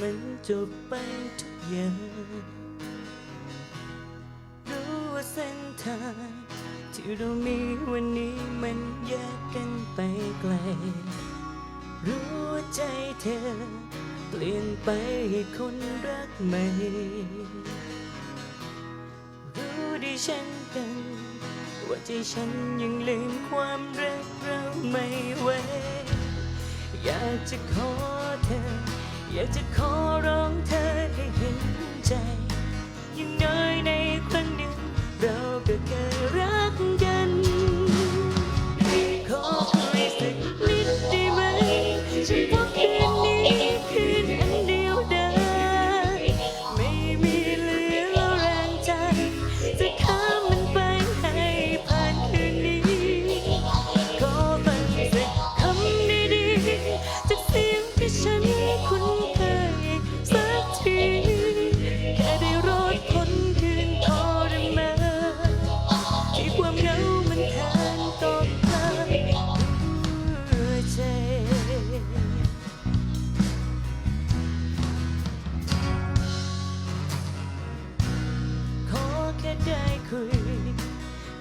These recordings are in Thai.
มันจบไปทุกอย่างรู้ว่าเส้นทางที่เรามีวันนี้มันแยกกันไปไกล รู้ว่าใจเธอ เปลี่ยนไปให้คนรักใหม่ รู้ดีเช่นกันว่าใจฉันยังลืมความรักเราไม่ไหวอยากจะขอเธอ อยากจะขอร้องเธอให้เห็นใจ ยังน้อยในครั้งหนึ่งเราก็เคย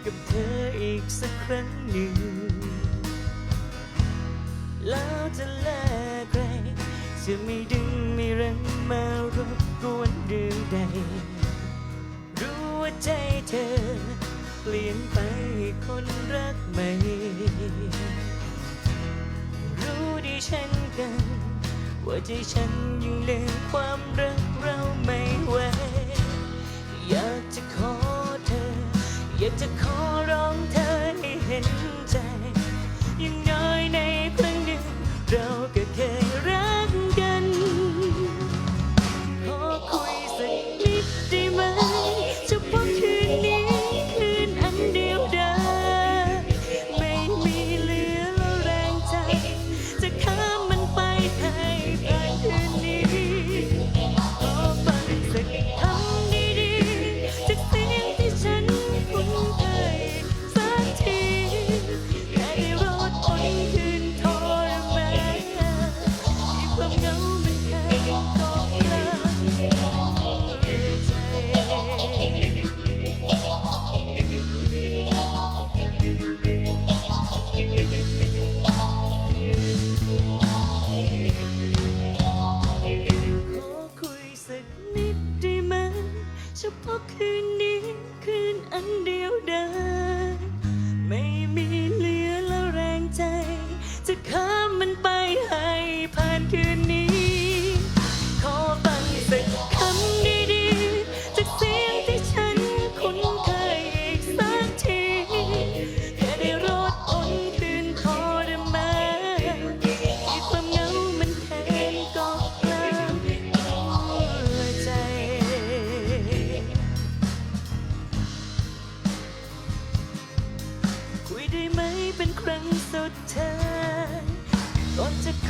กับเธออีกสักครั้งหนึ่ง แล้วจะแลกใครจะไม่ดึงไม่รังมารบกวนเรื่องใด รู้ว่าใจเธอ เปลี่ยนไปคนรักใหม่ รู้ดีเช่นกัน ว่าใจฉันยังลืมความรักเราไม่ อยา เฉพ ดเธอก่อนจะ